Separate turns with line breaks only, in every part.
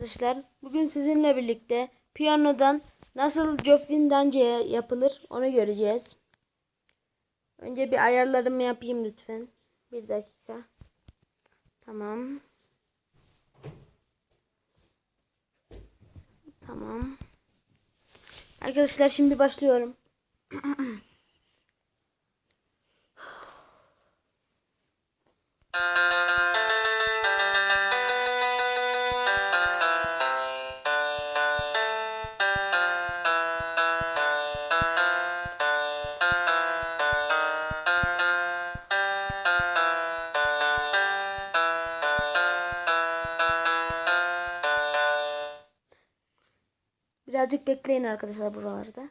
Arkadaşlar bugün sizinle birlikte piyanodan nasıl Joplin Dance yapılır onu göreceğiz. Önce bir ayarlarımı yapayım lütfen. Bir dakika. Tamam. Tamam. Arkadaşlar şimdi başlıyorum. Birazcık bekleyin arkadaşlar buralarda.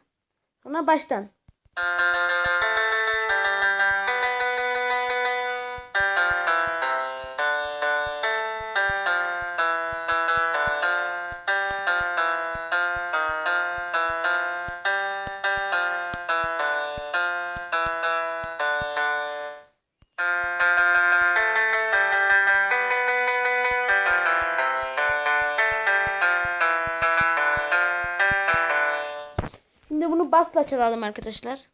Sonra baştan. Şimdi bunu basla çalalım arkadaşlar.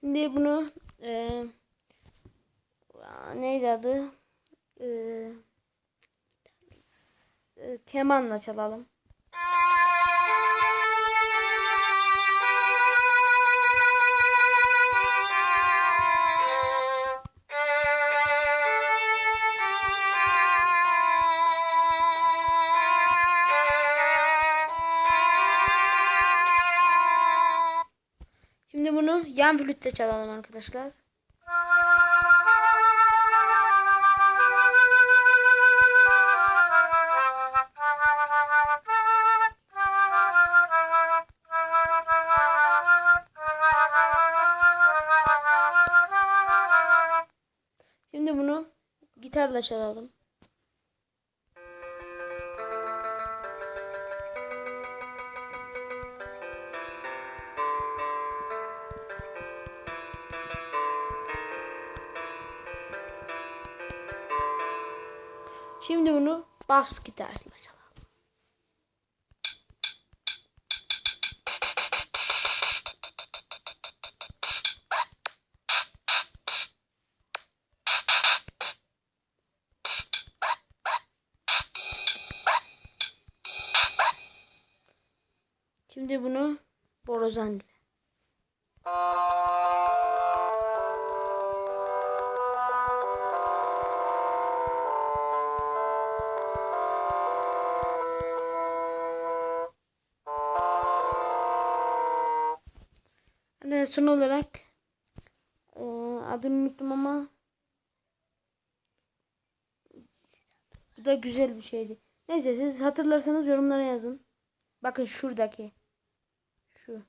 Şimdi bunu e, neydi adı? E, e, kemanla çalalım. Yan flütle çalalım arkadaşlar. Şimdi bunu gitarla çalalım. Şimdi bunu bas gitarla çalalım. Şimdi bunu borazan ile. Ve son olarak e, adını unuttum ama bu da güzel bir şeydi. Neyse siz hatırlarsanız yorumlara yazın. Bakın şuradaki şu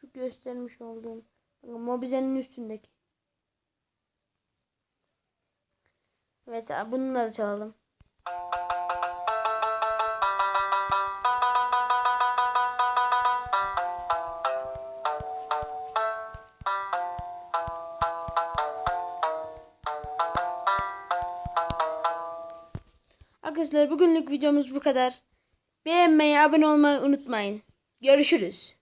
şu göstermiş olduğum bakın mobizenin üstündeki. Evet bununla da çalalım. Arkadaşlar bugünlük videomuz bu kadar. Beğenmeyi, abone olmayı unutmayın. Görüşürüz.